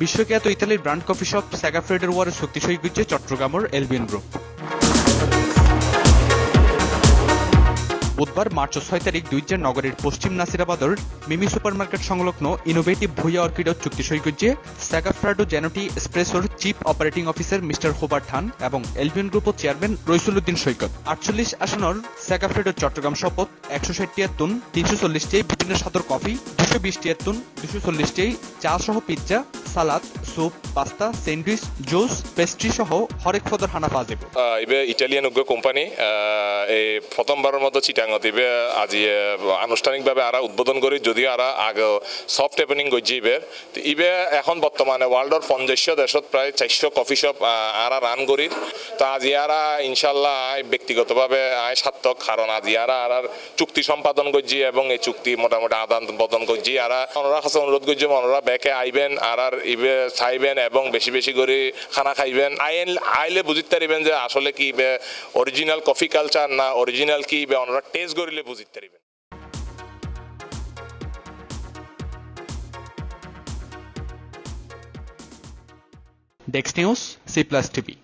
বিশ্বখ্যাত ইতালির brand coffee shop স্যাগাফ্রেডের ওয়ারে শক্তি সৈকর্যে চট্টগ্রামের এলবিএন গ্রুপ। বুধবার মার্চ ছয় তারিখ দুইজার নগরের পশ্চিম নাসিরাবাদর মিমি সুপারমার্কেট সংলগ্ন ইনোভেটিভ ভুইয়া অর্কিড চুক্তি সৈকর্যে স্যাগাফ্রাডো জেনোটি এক্সপ্রেসোর চিফ অপারেটিং অফিসার মিস্টার হোবার খান এবং এলবিএন গ্রুপ চেয়ারম্যান রইসুলুদ্দিন সৈকত। আটচল্লিশ আসনের স্যাগাফ্রেডো চট্টগ্রাম শপথ একশো ষাটটি তুন তিনশো চল্লিশটি বিভিন্ন স্বাদর কফি, দুশো বিশটি তুন দুশো চল্লিশটি চা সহ pizza Salat. Soup pasta sandwich juice pastry সহ হরেক ফদর হানা পাওয়া যাবে। ইবে ইটালিয়ান উগ্র কোম্পানি এই প্রথমবারের মতো চিটাঙত ইবে আজি আনুষ্ঠানিকভাবে আরা উদ্বোধন করি, যদিও আরা আগে সফট ওপেনিং করছি ইবে। তো ইবে এখন বর্তমানে ওয়ার্ল্ডর পঞ্চাশশো দেশত প্রায় চারশো কফি শপ আরা রান করি তো আজি আরা ইনশাল্লাহ ব্যক্তিগতভাবে আয় সার্থক কারণ আজি আরা আর চুক্তি সম্পাদন করছি এবং এই চুক্তি মোটামুটি আদান প্রদান করছি আরা ওনারা কাছে অনুরোধ করছি ওনারা ব্যাকে আইবেন আর আর ইবে চাইবেন এবং বেশি বেশি করে খানা খাইবেন। আইন আইলে বুঝিতে পারিবেন যে আসলে কি অরিজিনাল কফি কালচার না অরিজিনাল কি ওনারা টেস্ট করিলে বুঝিতে পারিবেন। ডেক্স নিউজ সি প্লাস টিভি